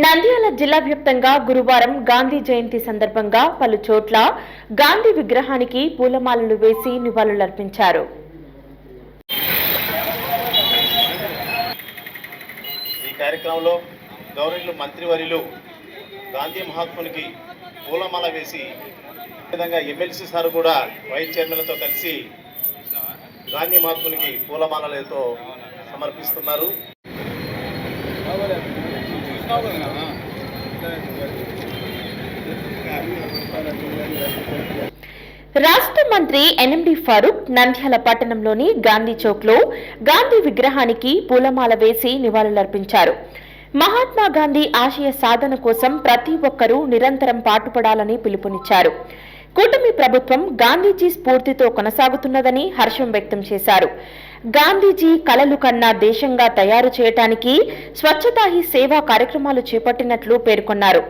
నంద్యాల జిల్లా వ్యాప్తంగా గురువారం గాంధీ జయంతి సందర్భంగా పలు చోట్ల గాంధీ విగ్రహానికి పూలమాలలు వేసి నివాళులర్పించారు. ఈ కార్యక్రమంలో గౌరవులు మంత్రివర్యులు గాంధీ మహాత్మునికి పూలమాల వేసి విధంగా ఎమ్మెల్సీ సార్ కూడా వైస్ చైర్మన్లతో కలిసి గాంధీ మహాత్మునికి పూలమాలలతో సమర్పిస్తున్నారు. రాష్ట్ర మంత్రి ఎన్ఎండి ఫరూక్ నంద్యాల పట్టణంలోని గాంధీ చౌక్లో గాంధీ విగ్రహానికి పూలమాల వేసి నివాళులర్పించారు. మహాత్మా గాంధీ ఆశయ సాధన కోసం ప్రతి ఒక్కరూ నిరంతరం పాటుపడాలని పిలుపునిచ్చారు. కూటమి ప్రభుత్వం గాంధీజీ స్ఫూర్తితో కొనసాగుతున్నదని హర్షం వ్యక్తం చేశారు. గాంధీజీ కలలు కన్నా దేశంగా తయారు చేయటానికి స్వచ్ఛతా హీ సేవా కార్యక్రమాలు చేపట్టినట్లు పేర్కొన్నారు.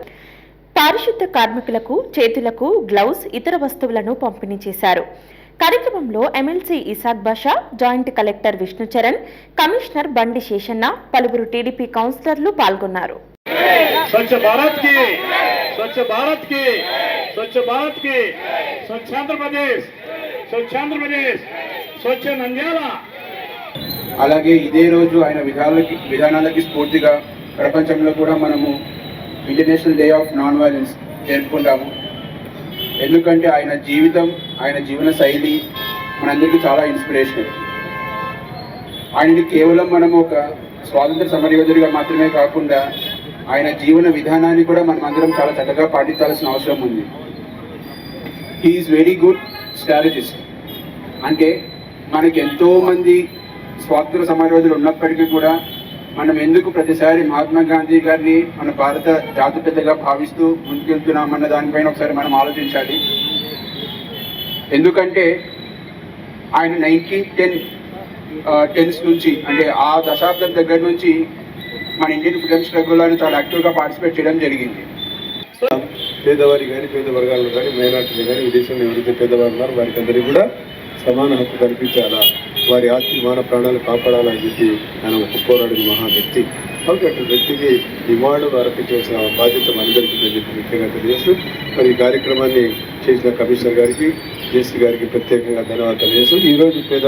పారిశుద్ధ కార్మికులకు చేతులకు గ్లౌస్ ఇతర వస్తువులను పంపిణీ చేశారు. కార్యక్రమంలో MLC Isaq Basha joint collector Vishnucharan commissioner Bandi Seshanna పలువురు టీడీపీ కౌన్సిలర్లు పాల్గొన్నారు. స్వచ్ఛ భారత్కి స్వచ్ఛ భారత్కి స్వచ్ఛ భారత్కి స్వచ్ఛాంధ్రప్రదేశ్ స్వచ్ఛాంధ్రప్రదేశ్ స్వచ్ఛ నంద్యాల అలాగే ఇదే రోజు ఆయన విధాలకి విధానాలకి స్ఫూర్తిగా ప్రపంచంలో కూడా మనము international day of non violence జరుపుకుంటాము. ఎందుకంటే ఆయన జీవితం ఆయన జీవన శైలి మనందరికీ చాలా ఇన్స్పిరేషన్ ఆయనని కేవలం మనం ఒక స్వాతంత్ర సమరయోధుడిగా మాత్రమే కాకుండా ఆయన జీవన విధానాన్ని కూడా మనం అందరం చాలా చక్కగా పాటించాల్సిన అవసరం ఉంది. హీఈస్ వెరీ గుడ్ స్ట్రాటజిస్ట్ అంటే మనకి ఎంతోమంది స్వాతంత్ర సమరయోధులు ఉన్నప్పటికీ కూడా మనం ఎందుకు ప్రతిసారి మహాత్మా గాంధీ గారిని మన భారత జాతిపితగా భావిస్తూ ముందుకెళ్తున్నామన్న దానిపైన ఒకసారి మనం ఆలోచించాలి. ఎందుకంటే ఆయన నైన్టీన్ టెన్ టెన్స్ నుంచి అంటే ఆ దశాబ్దం దగ్గర నుంచి మన ఇండియన్ ఫ్రీడమ్ స్ట్రగుల్లో చాలా యాక్టివ్గా పార్టిసిపేట్ చేయడం జరిగింది. పేదవారి కానీ పేద వర్గాలను కానీ మైనార్టీలు కానీ ఈ దేశంలో ఎవరైతే పేదవారు ఉన్నారో వారికి అందరికీ కూడా సమాన హక్కు కల్పించాలా? వారి ఆస్తి మాన ప్రాణాలు కాపాడాలని చెప్పి ఆయన ఒక పోరాడిన మహా వ్యక్తి. కాబట్టి అటు వ్యక్తికి నివాళులు అర్పించవలసిన బాధ్యత మనందరికీ చెప్పి ముఖ్యంగా తెలియజేస్తూ మరి ఈ కార్యక్రమాన్ని చేసిన కమిషనర్ గారికి జేసీ గారికి ప్రత్యేకంగా ధన్యవాదాలు తెలియజేస్తూ ఈరోజు పేద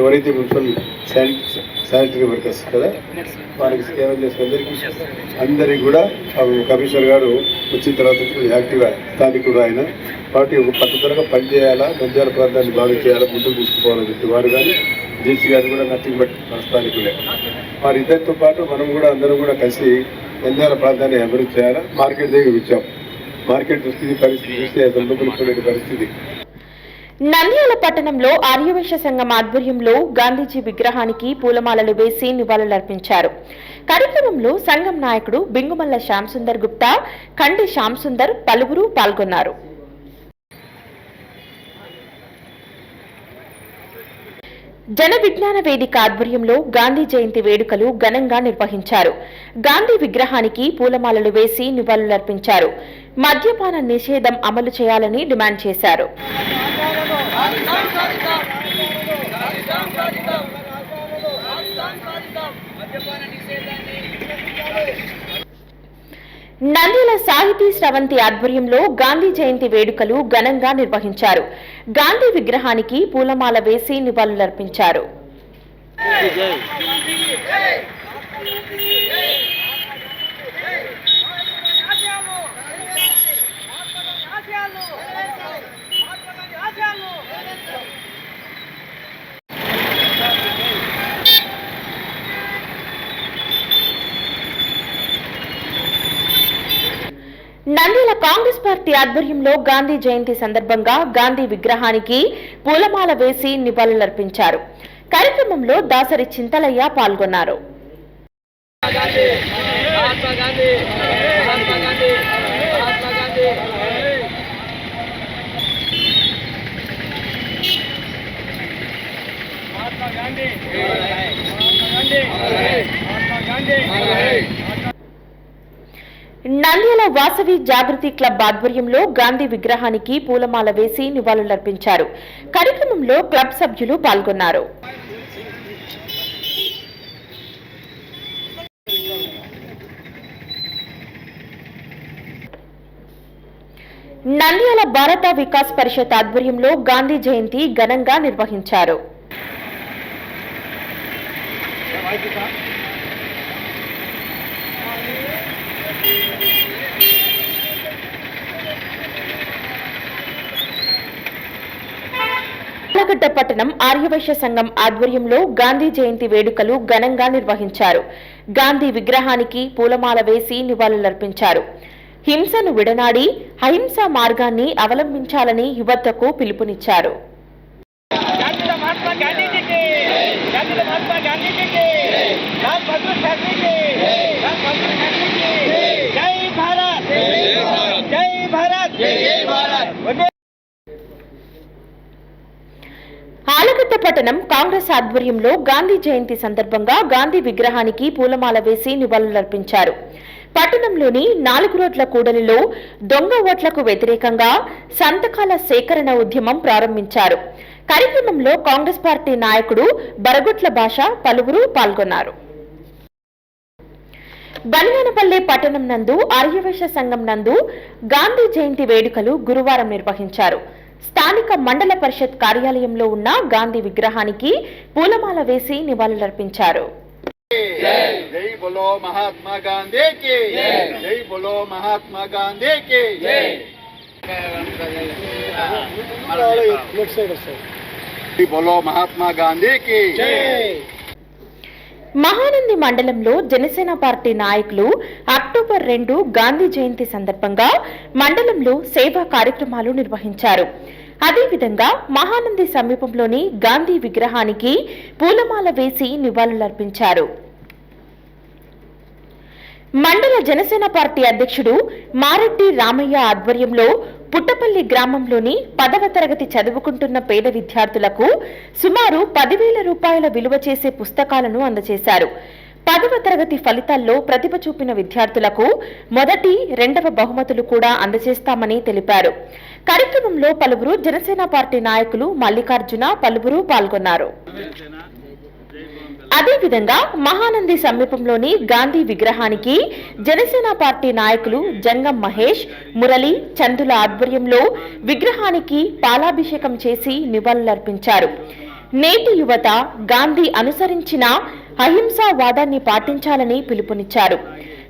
ఎవరైతే మున్సిపల్ శానిటరీ వర్కర్స్ కదా వారికి సేవ చేసిన అందరికీ అందరికీ కూడా కమిషనర్ గారు వచ్చిన తర్వాత యాక్టివ్గా స్థానికుడు ఆయన. కాబట్టి ఒక పద్ధతిగా పనిచేయాలా నంద్యాల ప్రాంతాన్ని బాగా చేయాలా ముందుకు తీసుకుపోవాలని చెప్పి వారు కానీ జేసీ గారు కూడా నథింగ్ బట్ మన స్థానికులే. వారిద్దరితో పాటు మనం కూడా అందరం కూడా కలిసి నంద్యాల ప్రాంతాన్ని అభివృద్ధి చేయాలా మార్కెట్ దగ్గర వచ్చాం. మార్కెట్ దృష్టి పరిస్థితి చూస్తే అసలు పరిస్థితి నంద్యాల పట్టణంలో ఆర్యవేశ సంఘం ఆధ్వర్యంలో గాంధీజీ విగ్రహానికి పూలమాలలు వేసి నివాళులర్పించారు. కార్యక్రమంలో సంఘం నాయకుడు బింగుమల్ల శ్యాంసుందర్ గుప్తా కండి శ్యాంసుందర్ పలువురు పాల్గొన్నారు. జన విజ్ఞాన వేదిక ఆధ్వర్యంలో గాంధీ జయంతి వేడుకలు ఘనంగా నిర్వహించారు. గాంధీ విగ్రహానికి పూలమాలలు వేసి నివాళులర్పించారు. మద్యపాన నిషేధం అమలు చేయాలని డిమాండ్ చేశారు. నంద్యాల సాహితీ స్రవంతి ఆధ్వర్యంలో గాంధీ జయంతి వేడుకలు ఘనంగా నిర్వహించారు. గాంధీ విగ్రహానికి పూలమాల వేసి నివాళులర్పించారు. నంద్యాల కాంగ్రెస్ పార్టీ ఆధ్వర్యంలో గాంధీ జయంతి సందర్భంగా గాంధీ విగ్రహానికి పూలమాల వేసి నివాళులర్పించారు కార్యక్రమంలో దాసరి చింతలయ్య పాల్గొన్నారు మహాత్మా గాంధీ మహాత్మా గాంధీ నంద్యాల వాసవి జాగృతి క్లబ్ ఆధ్వర్యంలో గాంధీ విగ్రహానికి పూలమాల వేసి నివాళులర్పించారు. కార్యక్రమంలో క్లబ్ సభ్యులు పాల్గొన్నారు. నంద్యాల భారత వికాస్ పరిషత్ ఆధ్వర్యంలో గాంధీ జయంతి ఘనంగా నిర్వహించారు. పట్టణం ఆర్యవైశ్య సంఘం ఆధ్వర్యంలో గాంధీ జయంతి వేడుకలు ఘనంగా నిర్వహించారు. గాంధీ విగ్రహానికి పూలమాల వేసి నివాళులర్పించారు. హింసను విడనాడి అహింస మార్గాన్ని అవలంబించాలని యువతకు పిలుపునిచ్చారు. మహాత్మా గాంధీజీకి జాతీయ మహాత్మా గాంధీజీకి లాల్ బహదూర్ శాస్త్రికి లాల్ బహదూర్ శాస్త్రికి జై భారత్ జై భారత్ జై భారత్ వందే ఆలగడ్డ పట్టణం కాంగ్రెస్ ఆధ్వర్యంలో గాంధీ జయంతి సందర్భంగా గాంధీ విగ్రహానికి పూలమాల వేసి నివాళులర్పించారు. పట్టణంలోని నాలుగు రోడ్ల కూడలిలో దొంగ ఓట్లకు వ్యతిరేకంగా సంతకాల సేకరణ ఉద్యమం ప్రారంభించారు. కార్యక్రమంలో కాంగ్రెస్ పార్టీ నాయకుడు బరగొట్ల భాష పలువురు పాల్గొన్నారు. బలియానపల్లె పట్టణం నందు ఆర్యవైశ్య సంఘం నందు గాంధీ జయంతి వేడుకలు గురువారం నిర్వహించారు. స్థానిక మండల పరిషత్ కార్యాలయంలో ఉన్న గాంధీ విగ్రహానికి పూలమాల వేసి నివాళులర్పించారు. జై బోలో మహాత్మా గాంధీ కి జై. బోలో మహాత్మా గాంధీ కి జై. బోలో మహాత్మా గాంధీ కి మహానంది మండలంలో జనసేన పార్టీ నాయకులు అక్టోబర్ రెండు గాంధీ జయంతి సందర్భంగా మండలంలో సేవా కార్యక్రమాలు నిర్వహించారు. అదేవిధంగా మహానంది సమీపంలోని గాంధీ విగ్రహానికి పూలమాల వేసి నివాళులర్పించారు. మండల జనసేన పార్టీ అధ్యక్షుడు మారెడ్డి రామయ్య ఆధ్వర్యంలో పుట్టపల్లి గ్రామంలోని పదవ తరగతి చదువుకుంటున్న పేద విద్యార్థులకు సుమారు పదివేల రూపాయల విలువ చేసే పుస్తకాలను అందజేశారు. పదవ తరగతి ఫలితాల్లో ప్రతిభ చూపిన విద్యార్థులకు మొదటి రెండవ బహుమతులు కూడా అందజేస్తామని తెలిపారు. కార్యక్రమంలో పలువురు జనసేన పార్టీ నాయకులు మల్లికార్జున పలువురు పాల్గొన్నారు. అదేవిధంగా మహానంది సమీపంలోని గాంధీ విగ్రహానికి జనసేన పార్టీ నాయకులు జంగం మహేష్ మురళి చందుల ఆధ్వర్యంలో విగ్రహానికి పాలాభిషేకం చేసి నివాళులర్పించారు. నేటి యువత గాంధీ అనుసరించిన అహింసా వాదాన్ని పాటించాలని పిలుపునిచ్చారు.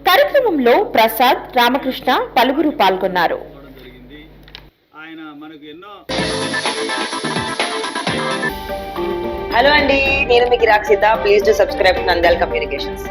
కార్యక్రమంలో ప్రసాద్ రామకృష్ణ పలువురు పాల్గొన్నారు. ఆయన మనకు ఎన్నో హలో అండి నేను మీకు Rakshita please to subscribe Nandyala communications